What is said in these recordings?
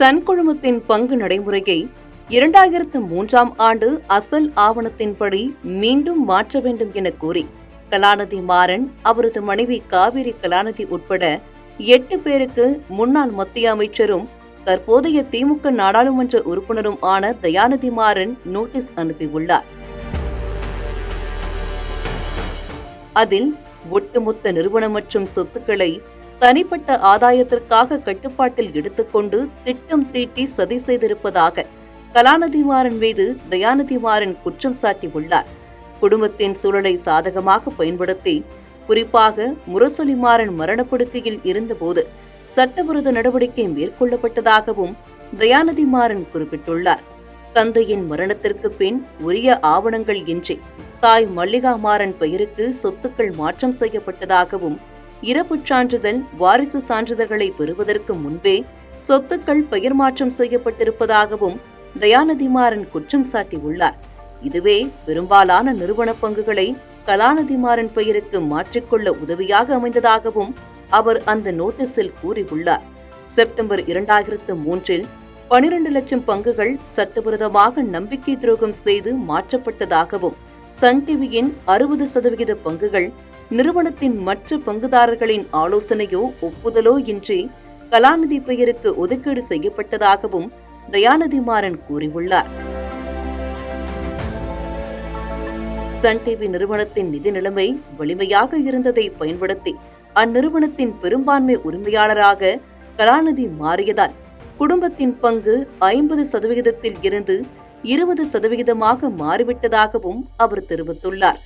சன்குழுமத்தின் பங்கு நடைமுறையை இரண்டாயிரத்து மூன்றாம் ஆண்டு அசல் ஆவணத்தின்படி மீண்டும் மாற்ற வேண்டும் என கூறி கலாநிதி மாறன் அவரது மனைவி காவிரி கலாநிதி உட்பட எட்டு பேருக்கு முன்னாள் மத்திய அமைச்சரும் தற்போதைய திமுக நாடாளுமன்ற உறுப்பினரும் ஆன தயாநிதி மாறன் நோட்டீஸ் அனுப்பியுள்ளார். அதில் ஒட்டுமொத்த நிறுவனம் மற்றும் சொத்துக்களை தனிப்பட்ட ஆதாயத்திற்காக கட்டுப்பாட்டில் எடுத்துக்கொண்டு திட்டம் தீட்டி சதி செய்திருப்பதாக கலாநதிமாறன் மீது தயாநதிமாறன் குற்றம் சாட்டியுள்ளார். குடும்பத்தின் சூழலை சாதகமாக பயன்படுத்தி குறிப்பாக முரசொலிமாறன் மரணப்படுக்கையில் இருந்தபோது சட்டவிரோத நடவடிக்கை மேற்கொள்ளப்பட்டதாகவும் தயாநிதி மாறன் குறிப்பிட்டுள்ளார். தந்தையின் மரணத்திற்கு பின் உரிய ஆவணங்கள் இன்றி தாய் மல்லிகா மாறன் பெயருக்கு சொத்துக்கள் மாற்றம் செய்யப்பட்டதாகவும் இறப்புச் சான்றிதழ் வாரிசு சான்றிதழ்களை பெறுவதற்கு முன்பே சொத்துக்கள் பெயர் மாற்றம் செய்யப்பட்டிருப்பதாகவும் தயாநிதிமாறன் குற்றம் சாட்டியுள்ளார். இதுவே பெரும்பாலான நிறுவன பங்குகளை கலாநிதிமாறன் பெயருக்கு மாற்றிக்கொள்ள உதவியாக அமைந்ததாகவும் அவர் அந்த நோட்டீஸில் கூறியுள்ளார். செப்டம்பர் இரண்டாயிரத்து மூன்றில் பனிரெண்டு லட்சம் பங்குகள் சட்டவிரோதமாக நம்பிக்கை துரோகம் செய்து மாற்றப்பட்டதாகவும் சன் டிவியின் அறுபது சதவிகித பங்குகள் நிறுவனத்தின் மற்ற பங்குதாரர்களின் ஆலோசனையோ ஒப்புதலோ இன்றி கலாநிதி பெயருக்கு ஒதுக்கீடு செய்யப்பட்டதாகவும் தயாநிதி மாறன் கூறியுள்ளார். சன் டிவி நிறுவனத்தின் நிதி நிலைமை வலிமையாக இருந்ததை பயன்படுத்தி அந்நிறுவனத்தின் பெரும்பான்மை உரிமையாளராக கலாநிதி மாறியதால் குடும்பத்தின் பங்கு ஐம்பது சதவிகிதத்தில் இருந்து இருபது சதவிகிதமாக மாறிவிட்டதாகவும் அவர் தெரிவித்துள்ளார்.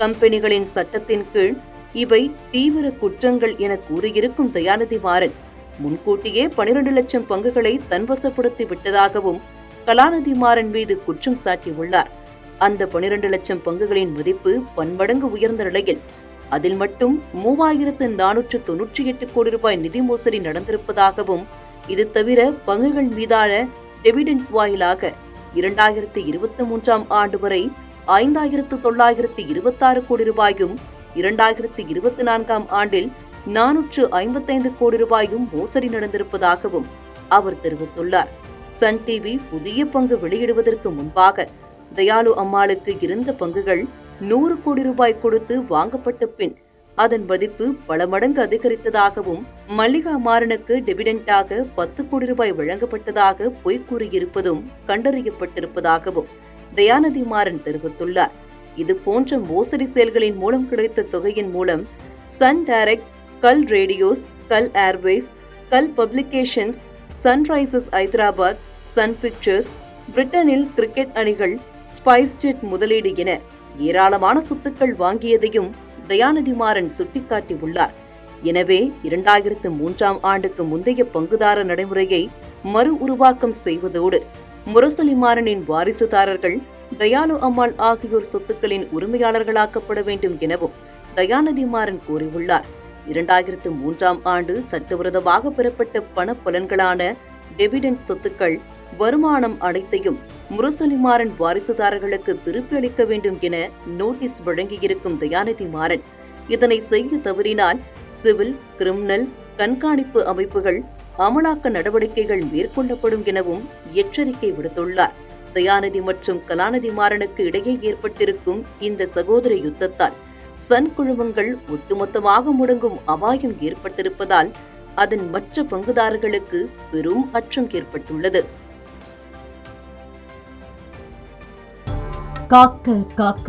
கம்பெனிகளின் சட்டத்தின் கீழ் இவை தீவிர குற்றங்கள் என கூறியிருக்கும் தயாநிதி மாறன் முன்கூட்டியே பனிரெண்டு லட்சம் பங்குகளை தன்வசப்படுத்தி விட்டதாகவும் கலாநிதி மாறன் மீது குற்றம் சாட்டியுள்ளார். அந்த பனிரெண்டு லட்சம் பங்குகளின் மதிப்பு பன்மடங்கு உயர்ந்த நிலையில் அதில் மட்டும் மூவாயிரத்து நானூற்று தொன்னூற்றி எட்டு கோடி ரூபாய் நிதி மோசடி நடந்திருப்பதாகவும் இது தவிர பங்குகள் மீதான டெவிடென்ட் வாயிலாக இரண்டாயிரத்து இருபத்தி மூன்றாம் ஆண்டு வரை ஐந்தாயிரத்து தொள்ளாயிரத்து இருபத்தாறு கோடி ரூபாயும் இரண்டாயிரத்து இருபத்தி நான்காம் ஆண்டில் நானூற்று ஐம்பத்தைந்து கோடி ரூபாயும் மோசடி நடந்திருப்பதாகவும் அவர் தெரிவித்துள்ளார். சன் டிவி புதிய பங்கு வெளியிடுவதற்கு முன்பாக தயாலு அம்மாளுக்கு இருந்த பங்குகள் நூறு கோடி ரூபாய் கொடுத்து வாங்கப்பட்ட பின் அதன் மதிப்பு பல மடங்கு அதிகரித்ததாகவும் மல்லிகா மாறனுக்கு டிவிடெண்டாக பத்து கோடி ரூபாய் வழங்கப்பட்டதாக பொய் கூறியிருப்பதும் கண்டறியப்பட்டிருப்பதாகவும் தயாநிதி மாறன் தெரிவித்துள்ளார். இது போன்ற மோசடி செயல்களின் மூலம் கிடைத்த தொகையின் மூலம் Sun direct Kal radios Kal airways Kal publications Sunrisers Hyderabad Sun pictures பிரிட்டனில் கிரிக்கெட் அணிகள் ஸ்பைஸ்ஜெட் முதலீடு என ஏராளமான சொத்துக்கள் வாங்கியதையும் தயாநிதி மாறன் சுட்டிக்காட்டியுள்ளார். எனவே இரண்டாயிரத்து மூன்றாம் ஆண்டுக்கு முந்தைய பங்குதார நடைமுறையை மறு உருவாக்கம் செய்வதோடு முரசொலி மாறனின் வாரிசுதாரர்கள் தயாலு அம்மாள் ஆகியோர் சொத்துக்களின் உரிமையாளர்களாக்கப்பட வேண்டும் எனவும் தயாநிதி மாறன் கூறியுள்ளார். இரண்டாயிரத்து மூன்றாம் ஆண்டு சட்டவிரோதமாக பெறப்பட்ட பண பலன்களான டெபிடென்ட் சொத்துக்கள் வருமானம் அனைத்தையும் முரசொலிமாறன் வாரிசுதாரர்களுக்கு திருப்பி அளிக்க வேண்டும் என நோட்டீஸ் வழங்கியிருக்கும் தயாநிதி மாறன். இதனை செய்ய தவறினால் சிவில் கிரிமினல் கண்காணிப்பு அமைப்புகள் அமலாக்க நடவடிக்கைகள் மேற்கொள்ளப்படும் எனவும் எச்சரிக்கை விடுத்துள்ளார். தயாநிதி மற்றும் கலாநிதி மாறனுக்கு இடையே ஏற்பட்டிருக்கும் இந்த சகோதர யுத்தத்தால் சன் குழுமங்கள் ஒட்டுமொத்தமாக முடங்கும் அபாயம் ஏற்பட்டிருப்பதால் அதன் மற்ற பங்குதாரர்களுக்கு பெரும் அச்சம் ஏற்பட்டுள்ளது. காக்க காக்க